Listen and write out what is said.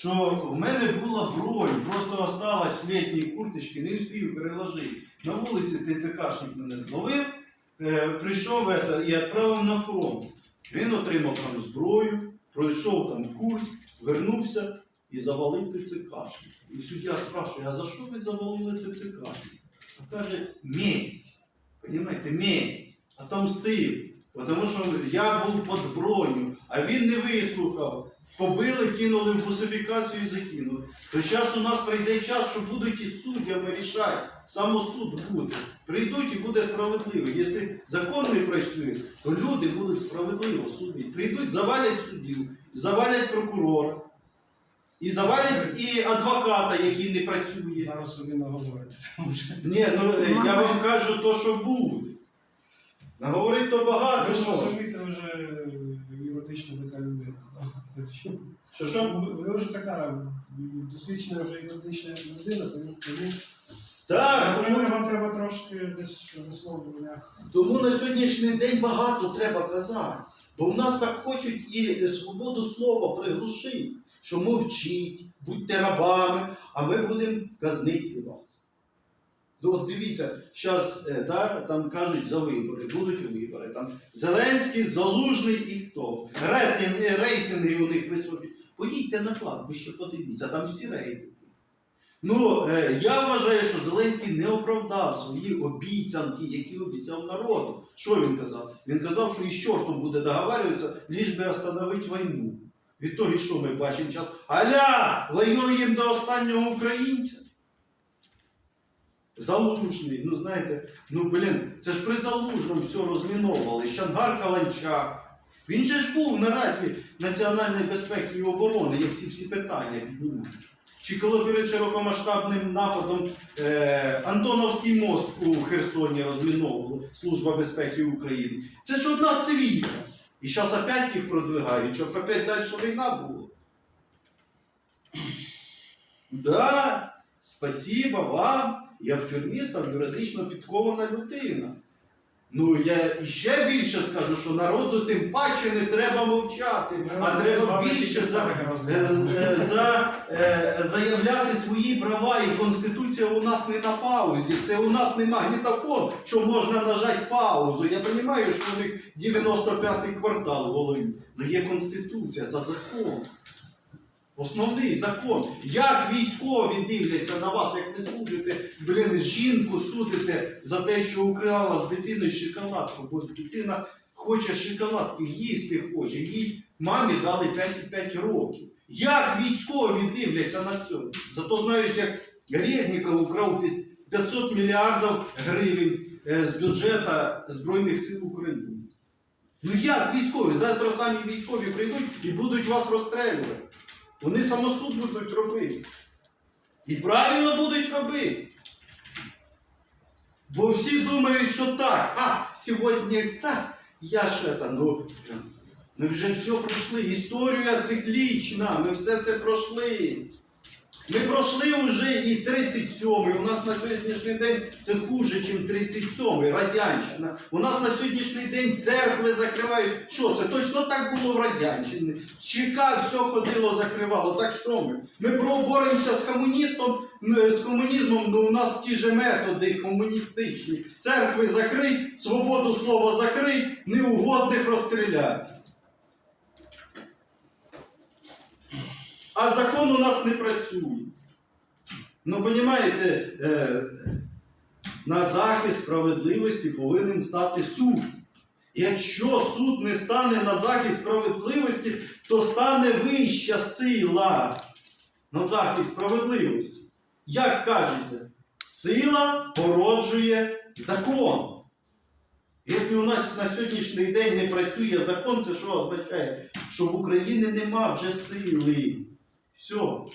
що в мене була бронь, просто осталась в літній курточці, не встиг переложити. На вулиці ТЦКшник мене зловив, е, прийшов і відправив на фронт. Він отримав там зброю, пройшов там курс, вернувся і завалив ТЦКшника. І суддя спрашує, а за що ви завалили ТЦКшника? А каже, месть. Понимаєте, месть. Отомстив. Тому що я був під броню, а він не вислухав. Побили, кинули в бусифікацію і закинули. То зараз у нас прийде час, що будуть і суддями рішати. Самосуд буде. Прийдуть і буде справедливо. Якщо закон не працює, то люди будуть справедливо судити. Прийдуть, завалять суддю, завалять прокурора. І завалять і адвоката, який не працює. Зараз собі наговорите. Ні, ну я вам кажу то, що буде. Наговорить то багато. Ви ж що. розумієте, ви вже юридично така людина що- Що? Ви вже така досвідчена вже юридична людина, тому- Так, тому тому, вам треба трошки десь висловлювання. тому на сьогоднішній день багато треба казати. Бо в нас так хочуть і свободу слова приглушити, що мовчіть, будьте рабами, а ми будемо казнити вас. Ну, от дивіться, зараз да, там кажуть за вибори, будуть вибори. Там Зеленський, Залужний і хто. Рейтинги, рейтинги у них високі. Поїдьте на кладбище, подивіться, там всі рейтинги. Ну, е, я вважаю, що Зеленський не оправдав свої обіцянки, які обіцяв народу. Що він казав? Він казав, що із чортом буде договарюватися, ліж би остановити війну. Від того, що ми бачимо зараз? Аля! Воюємо до останнього українця. Залужний, ну знаєте, ну блін, це ж при залужному все розміновували. Щангар Каланчак. Він же ж був на Раді національної безпеки і оборони, як ці всі питання піднімаються. Чи коли перед широкомасштабним нападом е, Антоновський мост у Херсоні розміновували Служба безпеки України. Це ж одна світа. І зараз опять їх продвигають, щоб опять далі війна була. Да, спасибо вам. Я в тюрмі став юридично підкована людина. Ну, я іще більше скажу, що народу тим паче не треба мовчати, а треба більше за, е, е, за, е, заявляти свої права. І Конституція у нас не на паузі. Це у нас не магнітофон, що можна нажати паузу. Я розумію, що у них 95-й квартал в голові. Але є Конституція, це закон. Основний закон. Як військові дивляться на вас, як не судите, блін, жінку судите за те, що украла з дитиною шоколадку, бо дитина хоче шоколадки, їсти хоче. Їй мамі дали 5,5 років. Як військові дивляться на цьому? Зато знають, як Резніков украв 500 мільярдів гривень е, з бюджету Збройних сил України. Ну як військові? Завтра самі військові прийдуть і будуть вас розстрелювати. Вони самосуд будуть робити. І правильно будуть робити. Бо всі думають, що так. А, сьогодні так. Я ж это, ну, ми вже все пройшли. Історія циклічна, ми все це пройшли. Ми пройшли вже і 37-й. У нас на сьогоднішній день це хуже, ніж 37-й, радянщина. У нас на сьогоднішній день церкви закривають. Що це? Точно так було в Радянщині. ЧК все ходило, закривало. Так що ми? Ми боремося з комуністом, з комунізмом, ну у нас ті ж методи комуністичні. Церкви закрий, свободу слова закрий, неугодних розстріляти. А закон у нас не працює. Ну, розумієте, е, на захист справедливості повинен стати суд. Якщо суд не стане на захист справедливості, то стане вища сила на захист справедливості. Як кажеться, сила породжує закон. Якщо у нас на сьогоднішній день не працює закон, це що означає? Що в Україні нема вже сили. Все.